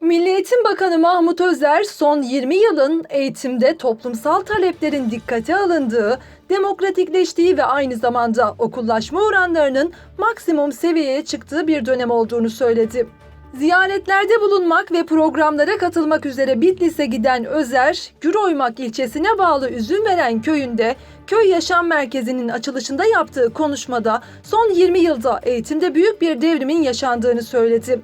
Milli Eğitim Bakanı Mahmut Özer son 20 yılın eğitimde toplumsal taleplerin dikkate alındığı, demokratikleştiği ve aynı zamanda okullaşma oranlarının maksimum seviyeye çıktığı bir dönem olduğunu söyledi. Ziyaretlerde bulunmak ve programlara katılmak üzere Bitlis'e giden Özer, Güroymak ilçesine bağlı Üzümveren köyünde köy yaşam merkezinin açılışında yaptığı konuşmada son 20 yılda eğitimde büyük bir devrimin yaşandığını söyledi.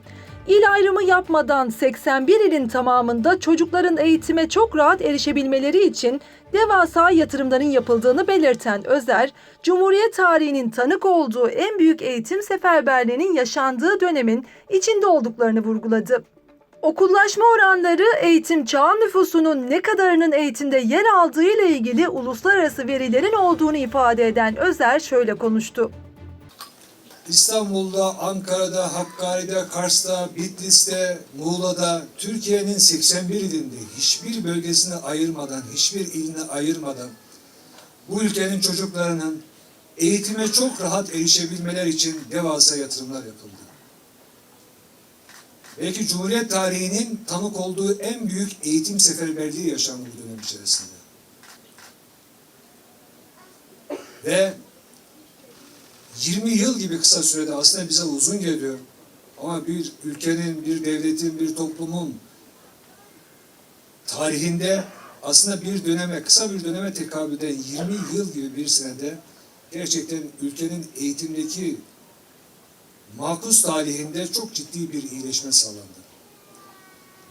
İl ayrımı yapmadan 81 ilin tamamında çocukların eğitime çok rahat erişebilmeleri için devasa yatırımların yapıldığını belirten Özer, Cumhuriyet tarihinin tanık olduğu en büyük eğitim seferberliğinin yaşandığı dönemin içinde olduklarını vurguladı. Okullaşma oranları eğitim çağ nüfusunun ne kadarının eğitimde yer aldığı ile ilgili uluslararası verilerin olduğunu ifade eden Özer şöyle konuştu. İstanbul'da, Ankara'da, Hakkari'de, Kars'ta, Bitlis'te, Muğla'da, Türkiye'nin 81 ilinde hiçbir bölgesini ayırmadan, hiçbir ilini ayırmadan bu ülkenin çocuklarının eğitime çok rahat erişebilmeler için devasa yatırımlar yapıldı. Belki Cumhuriyet tarihinin tanık olduğu en büyük eğitim seferberliği yaşandı bu dönem içerisinde. Ve 20 yıl gibi kısa sürede aslında bize uzun geliyor. Ama bir ülkenin, bir devletin, bir toplumun tarihinde aslında bir döneme, kısa bir döneme tekabül eden 20 yıl gibi bir senede gerçekten ülkenin eğitimdeki makus tarihinde çok ciddi bir iyileşme sağlandı.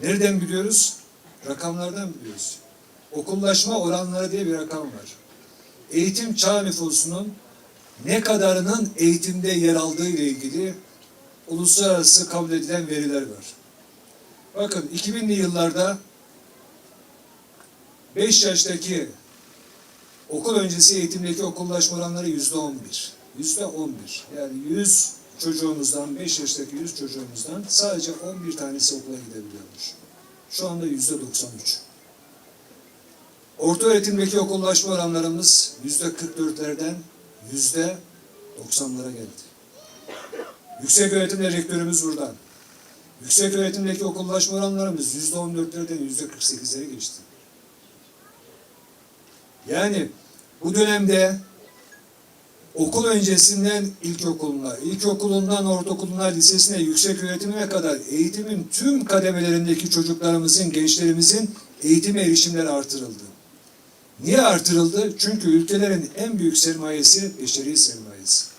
Nereden biliyoruz? Rakamlardan biliyoruz. Okullaşma oranları diye bir rakam var. Eğitim çağ nüfusunun ne kadarının eğitimde yer aldığı ile ilgili uluslararası kabul edilen veriler var. Bakın 2000'li yıllarda 5 yaştaki okul öncesi eğitimdeki okullaşma oranları yüzde 11. Yüzde 11. Yani 100 çocuğumuzdan, 5 yaştaki 100 çocuğumuzdan sadece 11 tanesi okula gidebiliyormuş. Şu anda yüzde 93. Orta öğretimdeki okullaşma oranlarımız yüzde 44'lerden yüzde 90'lara geldi. Yüksek öğretimde rektörümüz buradan. Yüksek öğretimdeki okullaşma oranlarımız yüzde 14'lerden yüzde 48'lere geçti. Yani bu dönemde okul öncesinden ilkokuluna, ilkokulundan ortaokuluna, lisesine, yüksek öğretimine kadar eğitimin tüm kademelerindeki çocuklarımızın, gençlerimizin eğitime erişimleri artırıldı. Niye artırıldı? Çünkü ülkelerin en büyük sermayesi beşeri sermayesi.